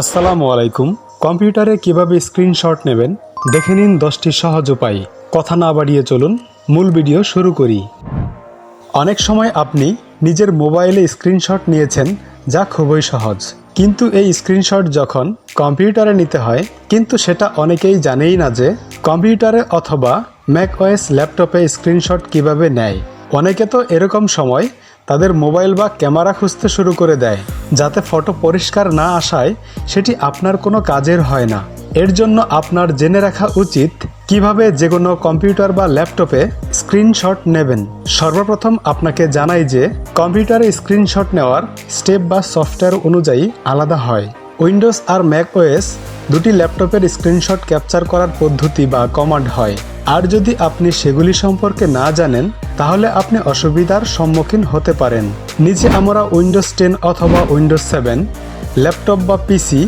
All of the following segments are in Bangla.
আসসালামু আলাইকুম। কম্পিউটারে কীভাবে স্ক্রিনশট নেবেন? দেখে নিন দশটি সহজ উপায়। কথা না বাড়িয়ে চলুন, মূল ভিডিও শুরু করি। অনেক সময় আপনি নিজের মোবাইলে স্ক্রিনশট নিয়েছেন, যা খুবই সহজ। কিন্তু এই স্ক্রিনশট যখন কম্পিউটারে নিতে হয়, কিন্তু সেটা অনেকেই জানেই না যে কম্পিউটারে অথবা ম্যাক ওএস ল্যাপটপে স্ক্রিনশট কীভাবে নেয়। অনেকে তো এরকম সময় তাদের মোবাইল বা ক্যামেরা খুঁজতে শুরু করে দেয়। যাতে ফটো পরিষ্কার না আসায় সেটি আপনার কোনো কাজের হয় না। এর জন্য আপনার জেনে রাখা উচিত কীভাবে যে কোনো কম্পিউটার বা ল্যাপটপে স্ক্রিনশট নেবেন। সর্বপ্রথম আপনাকে জানাই যে কম্পিউটারে স্ক্রিনশট নেওয়ার স্টেপ বা সফটওয়্যার অনুযায়ী আলাদা হয়। উইন্ডোজ আর ম্যাক ওএস দুটি ল্যাপটপের স্ক্রিনশট ক্যাপচার করার পদ্ধতি বা কমান্ড হয়। আর যদি আপনি সেগুলি সম্পর্কে না জানেন, তাহলে আপনি অসুবিধার সম্মুখীন হতে পারেন। নিচে আমরা উইন্ডোজ টেন অথবা উইন্ডোজ সেভেন, ল্যাপটপ বা পিসি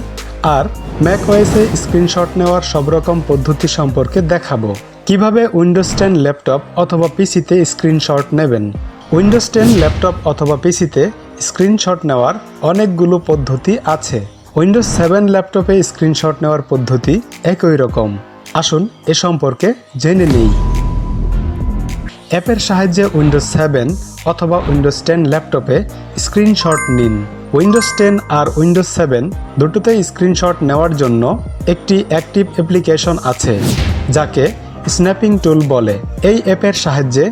আর ম্যাক ওয়েসে স্ক্রিনশট নেওয়ার সব রকম পদ্ধতি সম্পর্কে দেখাবো। কীভাবে উইন্ডোজ টেন ল্যাপটপ অথবা পিসিতে স্ক্রিনশট নেবেন? উইন্ডোজ টেন ল্যাপটপ অথবা পিসিতে স্ক্রিনশট নেওয়ার অনেকগুলো পদ্ধতি আছে। উইন্ডোজ সেভেন ল্যাপটপে স্ক্রিনশট নেওয়ার পদ্ধতি একই রকম। আসুন এ সম্পর্কে জেনে নেই। অ্যাপের সাহায্যে উইন্ডোজ সেভেন অথবা উইন্ডোজ টেন ল্যাপটপে স্ক্রিনশট নিন। উইন্ডোজ টেন আর উইন্ডোজ সেভেন দুটোতেই স্ক্রিনশট নেওয়ার জন্য একটি অ্যাক্টিভ অ্যাপ্লিকেশন আছে, যাকে স্ন্যাপিং টুল বলে। এই অ্যাপের সাহায্যে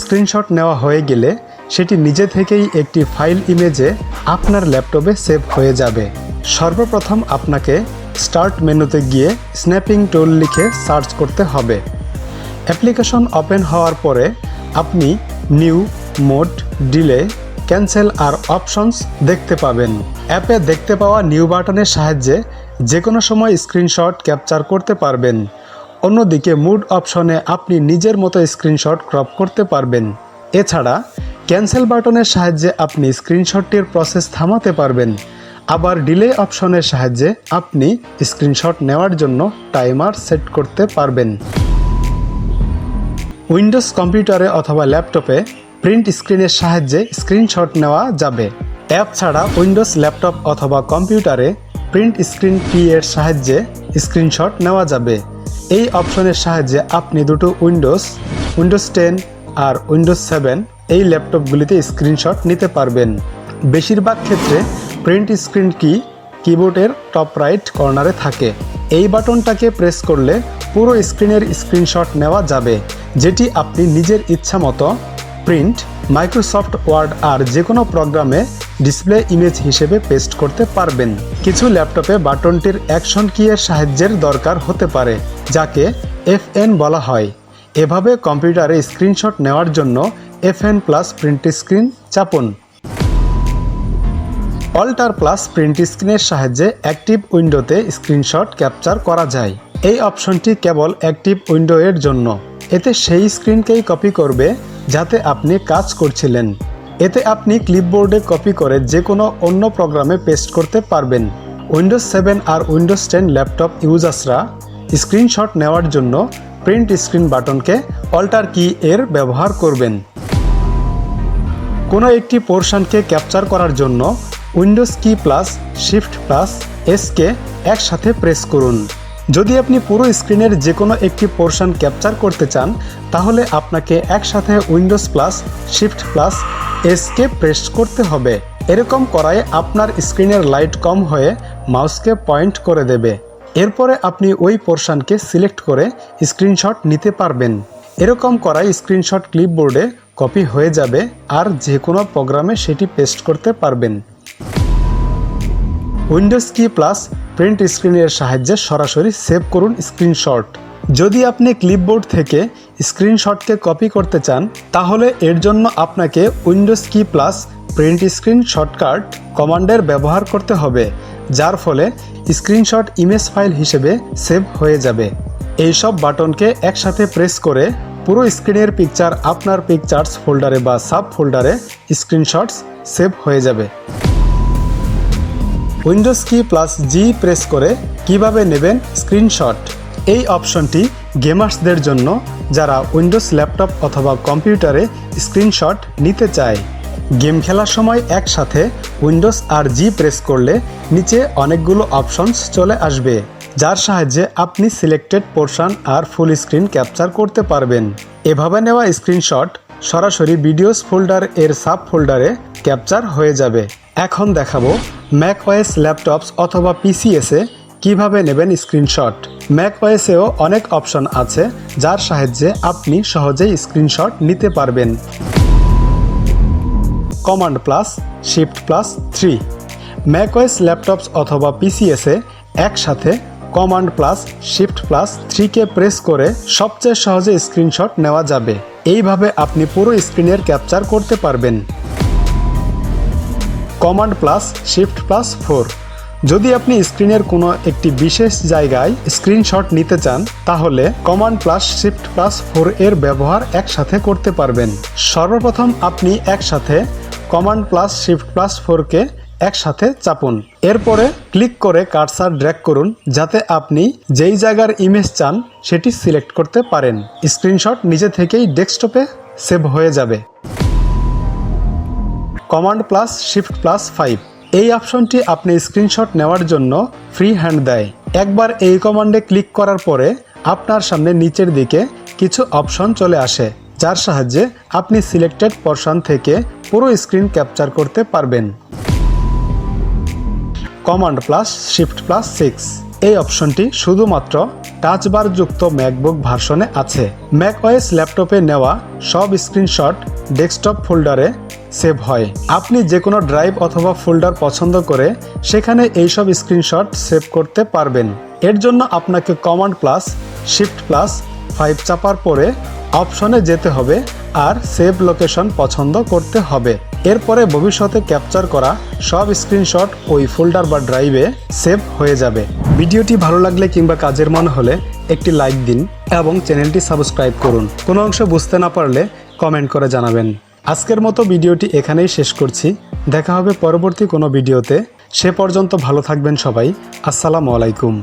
স্ক্রিনশট নেওয়া হয়ে গেলে সেটি নিজে থেকেই একটি ফাইল ইমেজে আপনার ল্যাপটপে সেভ হয়ে যাবে। সর্বপ্রথম আপনাকে স্টার্ট মেনুতে গিয়ে স্ন্যাপিং টুল লিখে সার্চ করতে হবে। অ্যাপ্লিকেশন ওপেন হওয়ার পরে আপনি নিউ মোড ডিলে ক্যান্সেল আর অপশনস দেখতে পাবেন। অ্যাপে দেখতে পাওয়া নিউ বাটনের সাহায্যে যে কোনো সময় স্ক্রিনশট ক্যাপচার করতে পারবেন। অন্যদিকে মুড অপশনে আপনি নিজের মতো স্ক্রিনশট ক্রপ করতে পারবেন। এছাড়া ক্যান্সেল বাটনের সাহায্যে আপনি স্ক্রিনশটটির প্রসেস থামাতে পারবেন। আবার ডিলে অপশনের সাহায্যে আপনি স্ক্রিনশট নেওয়ার জন্য টাইমার সেট করতে পারবেন। উইন্ডোজ কম্পিউটারে অথবা ল্যাপটপে প্রিন্ট স্ক্রিনের সাহায্যে স্ক্রিনশট নেওয়া যাবে। অ্যাপ ছাড়া উইন্ডোজ ল্যাপটপ অথবা কম্পিউটারে প্রিন্ট স্ক্রিন কি এর সাহায্যে স্ক্রিনশট নেওয়া যাবে। এই অপশনের সাহায্যে আপনি দুটো উইন্ডোজ উইন্ডোজ টেন আর উইন্ডোজ সেভেন এই ল্যাপটপগুলিতে স্ক্রিনশট নিতে পারবেন। বেশিরভাগ ক্ষেত্রে প্রিন্ট স্ক্রিন কি কিবোর্ডের টপ রাইট কর্নারে থাকে। এই বাটনটাকে প্রেস করলে পুরো স্ক্রিনের স্ক্রিনশট নেওয়া যাবে, যেটি আপনি নিজের ইচ্ছা মতো প্রিন্ট, মাইক্রোসফট ওয়ার্ড আর যে কোনো প্রোগ্রামে ডিসপ্লে ইমেজ হিসেবে পেস্ট করতে পারবেন। কিছু ল্যাপটপে বাটনটির অ্যাকশন কি এর সাহায্যের দরকার হতে পারে, যাকে এফএন বলা হয়। এভাবে কম্পিউটারে স্ক্রিনশট নেওয়ার জন্য এফএন প্লাস প্রিন্ট স্ক্রিন চাপুন। অল্টার প্লাস প্রিন্ট স্ক্রিনের সাহায্যে অ্যাক্টিভ উইন্ডোতে স্ক্রিনশট ক্যাপচার করা যায়। এই অপশনটি কেবল অ্যাক্টিভ উইন্ডো এর জন্য। এতে সেই স্ক্রিনকেই কপি করবে যাতে আপনি কাজ করছিলেন। এতে আপনি ক্লিপবোর্ডে কপি করে যে কোনো অন্য প্রোগ্রামে পেস্ট করতে পারবেন। উইন্ডোজ সেভেন আর উইন্ডোজ টেন ল্যাপটপ ইউজার্সরা স্ক্রিনশট নেওয়ার জন্য প্রিন্ট স্ক্রিন বাটনকে অল্টার কি এর ব্যবহার করবেন। কোনো একটি পোর্শনকে ক্যাপচার করার জন্য Windows key plus, shift plus, S key একসাথে প্রেস করুন। যদি আপনি পুরো স্ক্রিনের যে কোনো একটি পোর্শন ক্যাপচার করতে চান, তাহলে আপনাকে একসাথে উইন্ডোজ প্লাস, শিফট প্লাস, এসকে প্রেস করতে হবে। এরকম করায় আপনার স্ক্রিনের লাইট কম হয়ে মাউসকে পয়েন্ট করে দেবে। এরপরে আপনি ওই পোর্শনকে সিলেক্ট করে স্ক্রিনশট নিতে পারবেন। এরকম করায় স্ক্রিনশট ক্লিপবোর্ডে কপি হয়ে যাবে আর যে কোনো প্রোগ্রামে সেটি পেস্ট করতে পারবেন। উইন্ডোজ কি প্লাস প্রিন্ট স্ক্রিনের সাহায্যে সরাসরি সেভ করুন স্ক্রিনশট যদি আপনি ক্লিপবোর্ড থেকে স্ক্রিনশটকে কপি করতে চান, তাহলে এর জন্য আপনাকে Windows key plus print screen shortcut কমান্ডের ব্যবহার করতে হবে, যার ফলে স্ক্রিনশট ইমেজ ফাইল হিসেবে সেভ হয়ে যাবে। এইসব বাটনকে একসাথে প্রেস করে পুরো স্ক্রিনের পিকচার আপনার পিকচার্স ফোল্ডারে বা সাব ফোল্ডারে স্ক্রিনশটস সেভ হয়ে যাবে। উইন্ডোজ কি প্লাস জি প্রেস করে কীভাবে নেবেন স্ক্রিনশট এই অপশনটি গেমার্সদের জন্য যারা উইন্ডোজ ল্যাপটপ অথবা কম্পিউটারে স্ক্রিনশট নিতে চায়। গেম খেলার সময় একসাথে উইন্ডোজ আর জি প্রেস করলে নিচে অনেকগুলো অপশনস চলে আসবে, যার সাহায্যে আপনি সিলেক্টেড পোর্শন আর ফুল স্ক্রিন ক্যাপচার করতে পারবেন। এভাবে নেওয়া স্ক্রিনশট সরাসরি ভিডিওস ফোল্ডার এর সাব ফোল্ডারে ক্যাপচার হয়ে যাবে। এখন দেখাবো ম্যাক ওয়েস ল্যাপটপস অথবা পিসিএসে কীভাবে নেবেন স্ক্রিনশট ম্যাক ওয়েসেও অনেক অপশন আছে, যার সাহায্যে আপনি সহজেই স্ক্রিনশট নিতে পারবেন। Command plus shift plus three macOS laptops অথবা পিসিএসে একসাথে কমান্ড প্লাস শিফট প্লাস থ্রিকে প্রেস করে সবচেয়ে সহজে স্ক্রিনশট নেওয়া যাবে। এইভাবে আপনি পুরো স্ক্রিনের ক্যাপচার করতে পারবেন। Command plus, shift plus four. যদি আপনি স্ক্রিনের কোনো একটি বিশেষ জায়গায় স্ক্রিনশট নিতে চান, তাহলে command plus, shift plus four এর ব্যবহার একসাথে করতে পারবেন। সর্বপ্রথম আপনি একসাথে কমান্ড প্লাস, শিফট প্লাস ফোরকে একসাথে চাপুন। এরপরে ক্লিক করে কার্সার ড্র্যাগ করুন, যাতে আপনি যেই জায়গার ইমেজ চান, সেটি সিলেক্ট করতে পারেন। স্ক্রিনশট নিজে থেকেই ডেস্কটপে সেভ হয়ে যাবে। Command plus, shift plus five. এই অপশনটি আপনি স্ক্রিনশট নেওয়ার জন্য ফ্রি হ্যান্ড দেয়। একবার এই কমান্ডে ক্লিক করার পরে আপনার সামনে নিচের দিকে কিছু অপশন চলে আসে, যার সাহায্যে আপনি সিলেক্টেড পোর্শন থেকে পুরো স্ক্রিন ক্যাপচার করতে পারবেন। Command plus, shift plus six. এই অপশনটি শুধুমাত্র টাচ বার যুক্ত ম্যাকবুক ভার্সনে আছে। ম্যাক ওয়েস ল্যাপটপে নেওয়া সব স্ক্রিনশট ডেস্কটপ ফোল্ডারে সেভ হয়। আপনি যে কোনো ড্রাইভ অথবা ফোল্ডার পছন্দ করে সেখানে এইসব স্ক্রিনশট সেভ করতে পারবেন। এর জন্য আপনাকে command plus, shift plus, five চাপার পরে অপশনে যেতে হবে আর সেভ লোকেশন পছন্দ করতে হবে। এরপরে ভবিষ্যতে ক্যাপচার করা সব স্ক্রিনশট ওই ফোল্ডার বা ড্রাইভে সেভ হয়ে যাবে। ভিডিওটি ভালো লাগলে কিংবা কাজের মনে হলে একটি লাইক দিন এবং চ্যানেলটি সাবস্ক্রাইব করুন। কোনো অংশ বুঝতে না পারলে কমেন্ট করে জানাবেন। আজকের মতো ভিডিওটি এখানেই শেষ করছি। দেখা হবে পরবর্তী কোনো ভিডিওতে। সে পর্যন্ত ভালো থাকবেন সবাই। আসসালামু আলাইকুম।